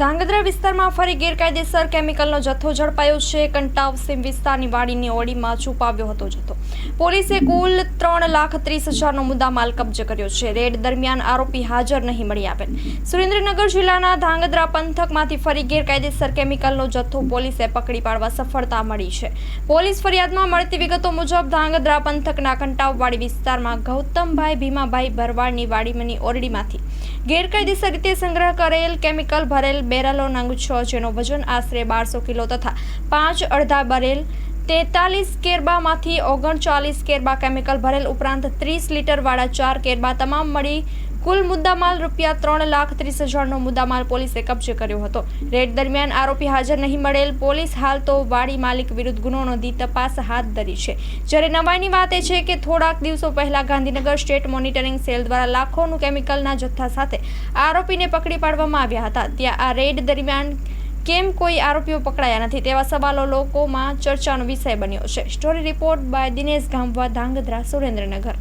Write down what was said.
ધાંગધ્રા વિસ્તારમાં ફરી ગેરકાયદેસર કેમિકલનો જથ્થો ઝડપાયો છે. કંટાવ સીમ વિસ્તારની વાડીની ઓડીમાં છુપાવ્યો હતો જથ્થો. પોલીસે કુલ ત્રણ લાખ ત્રીસ હજારનો મુદ્દામાલ કબજે કર્યો છે. રેડ દરમિયાન આરોપી હાજર નહીં મળી આવેલ સુરેન્દ્રનગર જિલ્લાના ધાંગધ્રા પંથકમાંથી ફરી ગેરકાયદેસર કેમિકલનો જથ્થો પોલીસે પકડી પાડવા સફળતા મળી છે. પોલીસ ફરિયાદમાં મળતી વિગતો મુજબ ધાંગધ્રા પંથકના કંટાવવાડી વિસ્તારમાં ગૌતમભાઈ ભીમાભાઈ ભરવાડની વાડીમાંની ઓરડીમાંથી ગેરકાયદેસર રીતે સંગ્રહ કરેલ કેમિકલ ભરેલ બેરલો નંગ છ જેનો વજન આશરે બારસો કિલો તથા પાંચ અડધા ભરેલ તેતાલીસ કેરબામાંથી ઓગણચાલીસ કેરબા કેમિકલ ભરેલ ઉપરાંત ત્રીસ લીટરવાળા ચાર કેરબા તમામ મળી કુલ મુદ્દામાલ રૂપિયા ત્રણ લાખ ત્રીસ હજારનો મુદ્દામાલ પોલીસે કબજે કર્યો હતો. રેડ દરમિયાન આરોપી હાજર નહીં મળેલ પોલીસ હાલ તો વાડી માલિક વિરુદ્ધ ગુનો નોંધી તપાસ હાથ ધરી છે. જ્યારે નવાઈની વાત એ છે કે થોડાક દિવસો પહેલા ગાંધીનગર સ્ટેટ મોનિટરિંગ સેલ દ્વારા લાખોનું કેમિકલના જથ્થા સાથે આરોપીને પકડી પાડવામાં આવ્યા હતા. ત્યાં આ રેડ દરમિયાન કેમ કોઈ આરોપીઓ પકડાયા નથી તેવા સવાલો લોકોમાં ચર્ચાનો વિષય બન્યો છે. Story report by Dinesh Gamva, Dhrangadhra, Surendranagar.